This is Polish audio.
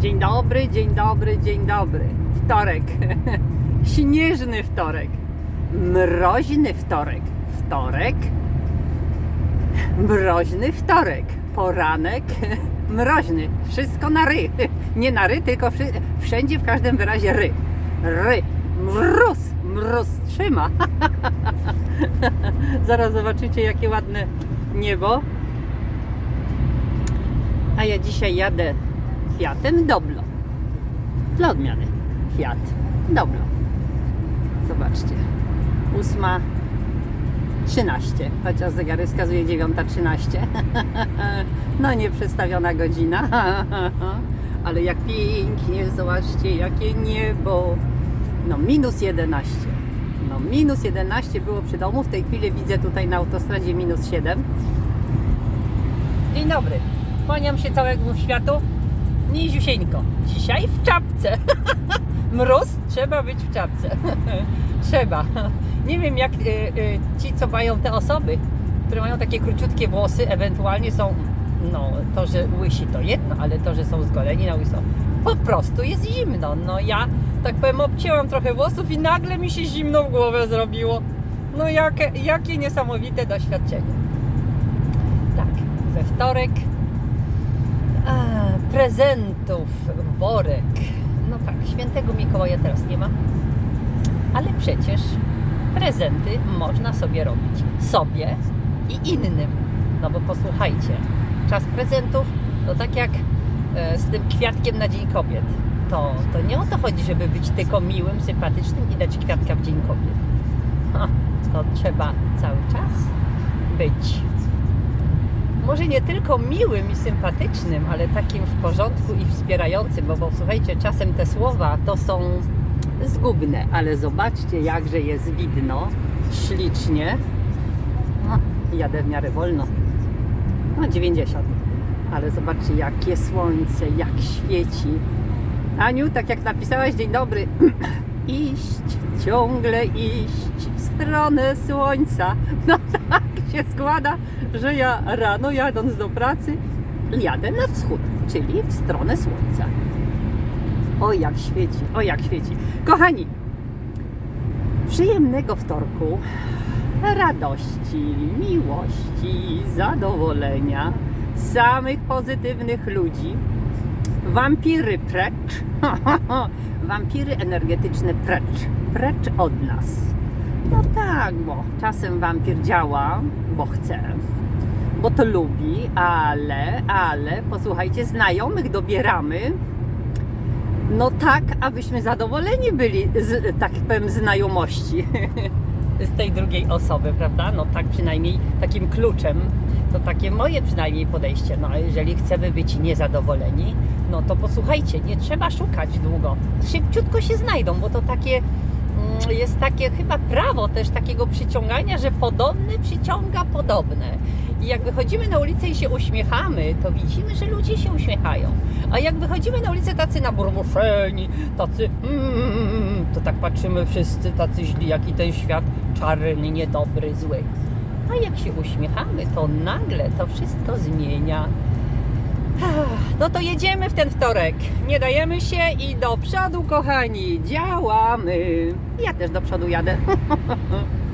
Dzień dobry, dzień dobry, dzień dobry. Wtorek. Śnieżny wtorek. Mroźny wtorek. Wtorek. Mroźny wtorek. Poranek. Mroźny. Wszystko na ry. Nie na ry, tylko wszędzie w każdym wyrazie ry. Ry. Mróz. Mróz trzyma. Zaraz zobaczycie, jakie ładne niebo. A ja dzisiaj jadę Fiatem Doblo. Dla odmiany. Fiat Doblo. Zobaczcie. Ósma 13, chociaż zegary wskazuje 9.13. No nie przestawiona godzina. Ale jak pięknie, zobaczcie, jakie niebo. No minus 11. No minus 11 było przy domu, w tej chwili widzę tutaj na autostradzie minus 7. Dzień dobry. Kłaniam się całemu światu. Niziusieńko. Dzisiaj w czapce. Mróz, trzeba być w czapce. trzeba. Nie wiem jak y, y, ci, co mają te osoby, które mają takie króciutkie włosy, ewentualnie są, no to, że łysi to jedno, ale to, że są zgoleni na łyso, po prostu jest zimno. No ja, tak powiem, obcięłam trochę włosów i nagle mi się zimno w głowę zrobiło. No jakie, jakie niesamowite doświadczenie. Tak, we wtorek prezentów worek. No tak, świętego Mikołaja teraz nie ma, ale przecież prezenty można sobie robić sobie i innym. No bo posłuchajcie, czas prezentów to tak jak e, z tym kwiatkiem na Dzień Kobiet. To, to nie o to chodzi, żeby być tylko miłym, sympatycznym i dać kwiatka w Dzień Kobiet. To trzeba cały czas być może nie tylko miłym i sympatycznym, ale takim w porządku i wspierającym, bo, bo słuchajcie, czasem te słowa to są zgubne, ale zobaczcie, jakże jest widno, ślicznie. No, jadę w miarę wolno. No 90. Ale zobaczcie, jakie słońce, jak świeci. Aniu, tak jak napisałaś, dzień dobry. iść, ciągle iść w stronę słońca. No tak się składa, że ja rano jadąc do pracy jadę na wschód, czyli w stronę słońca. O jak świeci, o jak świeci. Kochani, przyjemnego wtorku, radości, miłości, zadowolenia, samych pozytywnych ludzi, wampiry precz, wampiry energetyczne precz, precz od nas. No tak, bo czasem wampir działa, bo chce, bo to lubi, ale, ale, posłuchajcie, znajomych dobieramy, no tak, abyśmy zadowoleni byli z, tak powiem, znajomości z tej drugiej osoby, prawda? No tak przynajmniej takim kluczem, to takie moje przynajmniej podejście. No a jeżeli chcemy być niezadowoleni, no to posłuchajcie, nie trzeba szukać długo. Szybciutko się znajdą, bo to takie jest takie chyba prawo też takiego przyciągania, że podobny przyciąga podobne. I jak wychodzimy na ulicę i się uśmiechamy, to widzimy, że ludzie się uśmiechają. A jak wychodzimy na ulicę tacy naburmuszeni, tacy mm, to tak patrzymy wszyscy tacy źli, jaki ten świat czarny, niedobry, zły. A jak się uśmiechamy, to nagle to wszystko zmienia. No to jedziemy w ten wtorek. Nie dajemy się i do przodu, kochani. Działamy. Ja też do przodu jadę.